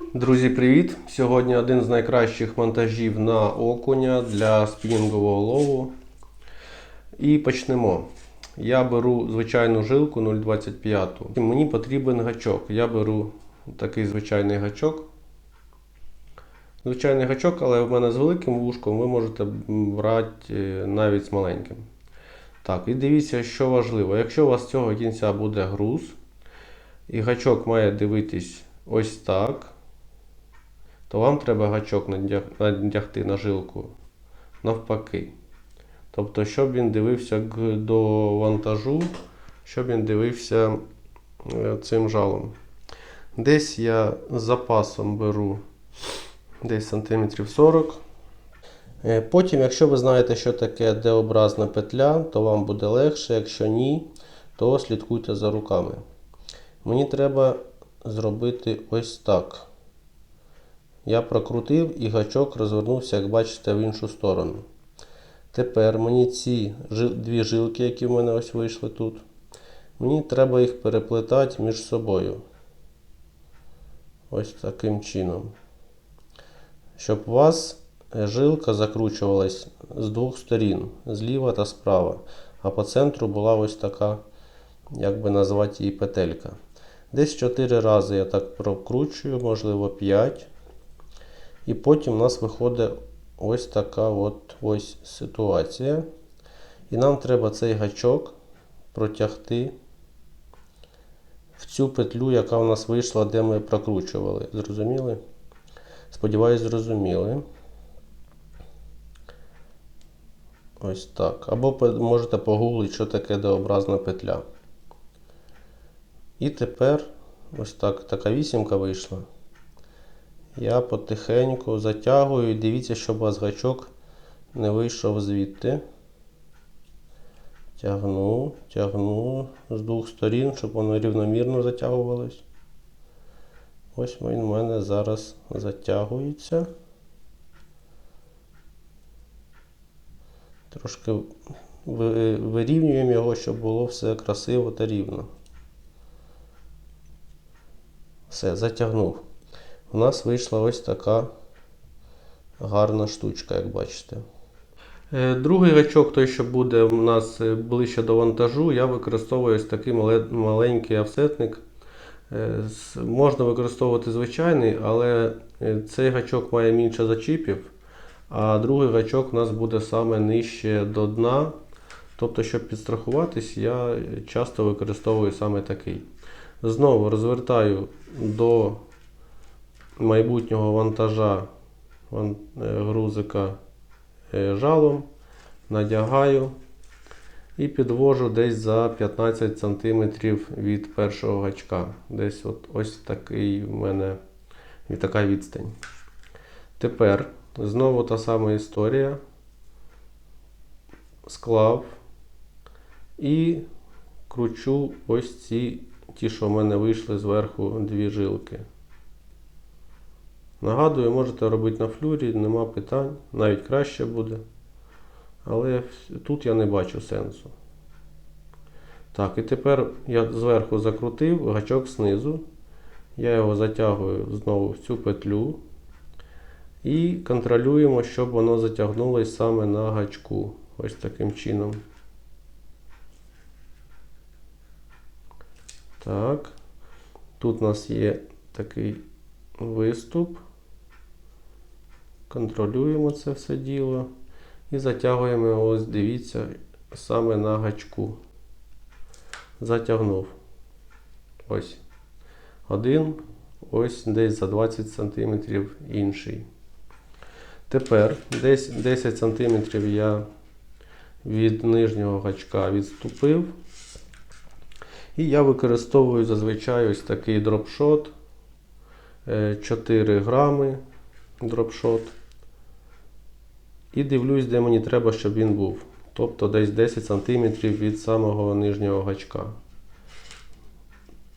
Друзі, привіт! Сьогодні один з найкращих монтажів на окуня для спінінгового лову. І почнемо. Я беру звичайну жилку 0,25. Мені потрібен гачок. Я беру такий звичайний гачок. Звичайний гачок, але в мене з великим вушком ви можете брати е, навіть з маленьким. Так, і дивіться, що важливо. Якщо у вас з цього кінця буде груз, і гачок має дивитись ось так, то вам треба гачок надягти на жилку навпаки. Тобто, щоб він дивився до вантажу, щоб він дивився е, цим жалом. Десь я з запасом беру десь сантиметрів 40. Е, Потім, якщо ви знаєте, що таке D-образна петля, то вам буде легше. Якщо ні, то слідкуйте за руками. Мені треба зробити ось так. Я прокрутив і гачок розвернувся, як бачите, в іншу сторону. Тепер мені ці дві жилки, які в мене ось вийшли тут, мені треба їх переплетати між собою. Ось таким чином. Щоб у вас жилка закручувалась з двох сторін, зліва та справа. А по центру була ось така, як би назвати її петелька. Десь 4 рази я так прокручую, можливо 5. І потім у нас виходить ось така от ось ситуація. І нам треба цей гачок протягти в цю петлю, яка у нас вийшла, де ми прокручували. Зрозуміли? Сподіваюсь, зрозуміли. Ось так. Або можете погуглити, що таке D-образна петля. І тепер ось так така вісімка вийшла. Я потихеньку затягую і дивіться, щоб у вас гачок не вийшов звідти. Тягну, тягну з двох сторін, щоб воно рівномірно затягувалось. Ось він у мене зараз затягується. Трошки вирівнюємо його, щоб було все красиво та рівно. Все, затягнув. У нас вийшла ось така гарна штучка, як бачите. Е, Другий гачок, той, що буде у нас е, ближче до вантажу, я використовую ось такий маленький офсетник. Е, Можна використовувати звичайний, але цей гачок має менше зачіпів, а другий гачок у нас буде саме нижче до дна. Тобто, щоб підстрахуватись, я часто використовую саме такий. Знову розвертаю до майбутнього вантажа е, грузика е, жалом, надягаю і підвожу десь за 15 см від першого гачка. Десь от ось такий в мене така відстань. Тепер знову та сама історія. Склав і кручу ось ці ті, що в мене вийшли зверху дві жилки. Нагадую, можете робити на флюрі, нема питань, навіть краще буде. Але тут я не бачу сенсу. Так, і тепер я зверху закрутив гачок знизу. Я його затягую знову в цю петлю. І контролюємо, щоб воно затягнулося саме на гачку. Ось таким чином. Так. Тут у нас є такий виступ. Контролюємо це все діло. І затягуємо ось дивіться, саме на гачку. Затягнув. Ось. Один. Ось десь за 20 см інший. Тепер десь 10 см я від нижнього гачка відступив. І я використовую зазвичай ось такий дропшот. е, 4 грами дропшот. І дивлюсь, де мені треба, щоб він був. Тобто десь 10 см від самого нижнього гачка.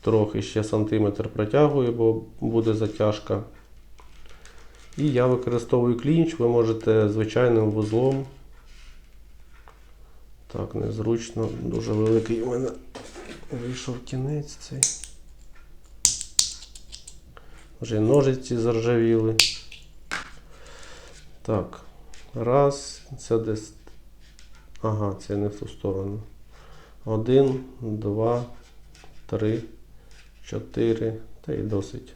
Трохи ще сантиметр протягую, бо буде затяжка. І я використовую клінч, ви можете звичайним вузлом. Так, незручно, дуже великий у мене вийшов кінець цей. Вже ножиці заржавіли. Так. Раз. Це десь. Ага, це не в ту сторону. Один, два, три, чотири. Та й досить.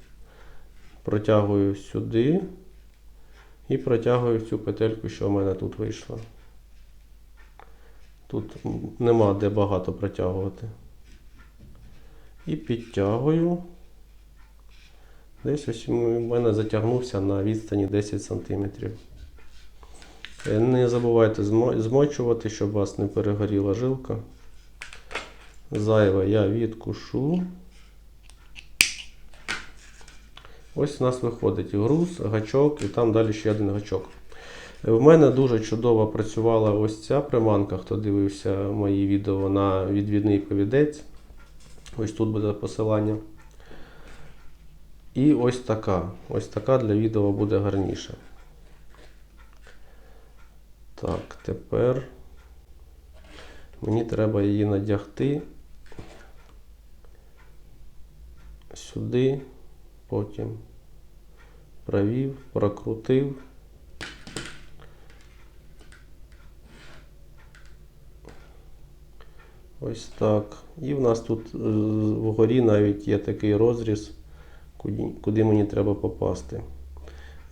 Протягую сюди. І протягую цю петельку, що в мене тут вийшла. Тут нема де багато протягувати. І підтягую. Десь ось у мене затягнувся на відстані 10 см. Не забувайте змочувати, щоб у вас не перегоріла жилка. Зайве я відкушу. Ось у нас виходить груз, гачок і там далі ще один гачок. В мене дуже чудово працювала ось ця приманка, хто дивився мої відео на відвідний повідець. Ось тут буде посилання. І ось така. Ось така для відео буде гарніше. Так, тепер мені треба її надягти сюди, потім провів, прокрутив. Ось так. І в нас тут е, вгорі навіть є такий розріз, куди, куди мені треба попасти.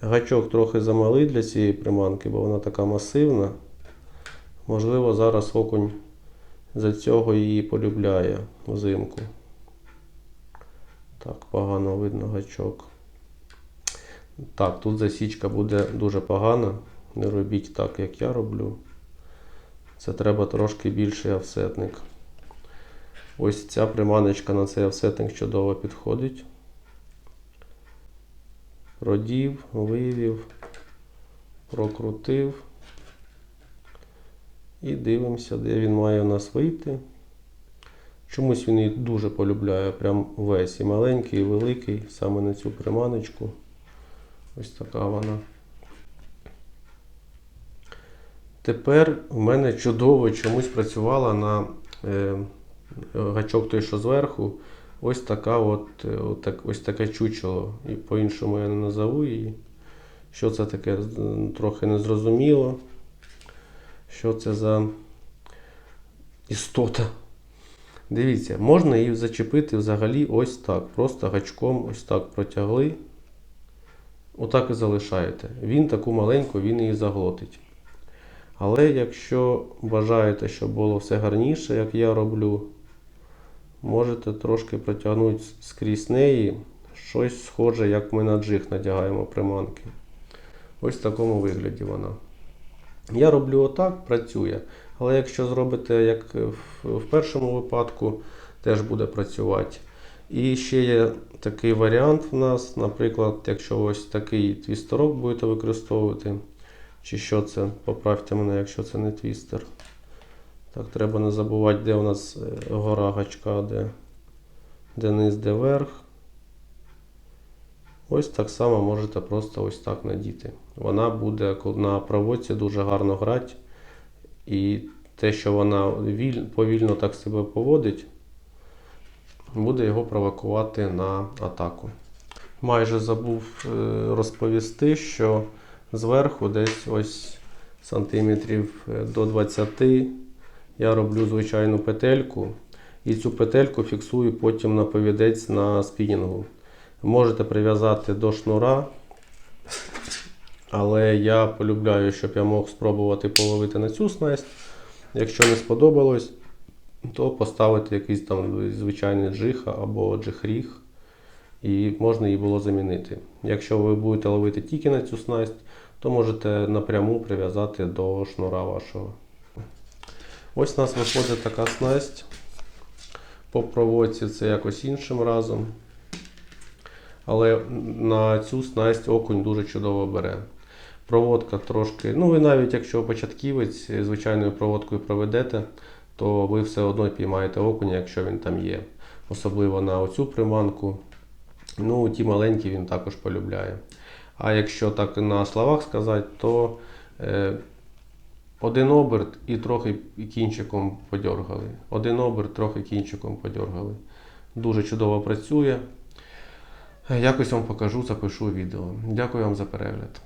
Гачок трохи замалий для цієї приманки, бо вона така масивна. Можливо, зараз окунь за цього її полюбляє взимку. Так, погано видно гачок. Так, тут засічка буде дуже погана. Не робіть так, як я роблю. Це треба трошки більший офсетник. Ось ця приманочка на цей офсетник чудово підходить. Продів, вивів, прокрутив. І дивимося, де він має у нас вийти. Чомусь він її дуже полюбляє, прям весь і маленький, і великий, саме на цю приманочку. Ось така вона. Тепер в мене чудово чомусь працювала на е, гачок той, що зверху. Ось така от, е, отак, ось таке чучело. І по-іншому я не назову її. Що це таке? Трохи незрозуміло. Що це за істота? Дивіться, можна її зачепити взагалі ось так. Просто гачком ось так протягли. Отак і залишаєте. Він таку маленьку, він її заглотить. Але якщо бажаєте, щоб було все гарніше, як я роблю, можете трошки протягнути скрізь неї щось схоже, як ми на джиг надягаємо приманки. Ось в такому вигляді вона. Я роблю отак, працює. Але якщо зробите, як в, першому випадку, теж буде працювати. І ще є такий варіант в нас, наприклад, якщо ось такий твістерок будете використовувати, чи що це, поправте мене, якщо це не твістер. Так, треба не забувати, де у нас е, гора гачка, де, де низ, де верх. Ось так само можете просто ось так надіти. Вона буде на проводці дуже гарно грати. І те, що вона віль- повільно так себе поводить, буде його провокувати на атаку. Майже забув е, розповісти, що зверху десь ось сантиметрів е, до 20 я роблю звичайну петельку. І цю петельку фіксую потім на повідець на спінінгу. Можете прив'язати до шнура, але я полюбляю, щоб я мог спробувати половити на цю снасть. Якщо не сподобалось, то поставити якийсь там звичайний джиха або джихріг, і можна її було замінити. Якщо ви будете ловити тільки на цю снасть, то можете напряму прив'язати до шнура вашого. Ось у нас виходить така снасть. По проводці це якось іншим разом. Але на цю снасть окунь дуже чудово бере. Проводка трошки, ну ви навіть якщо початківець звичайною проводкою проведете, то ви все одно піймаєте окуня, якщо він там є. Особливо на оцю приманку. Ну, ті маленькі він також полюбляє. А якщо так на словах сказати, то е, один оберт і трохи кінчиком подьоргали. Один оберт, трохи кінчиком подьоргали. Дуже чудово працює. Якось вам покажу, запишу відео. Дякую вам за перегляд.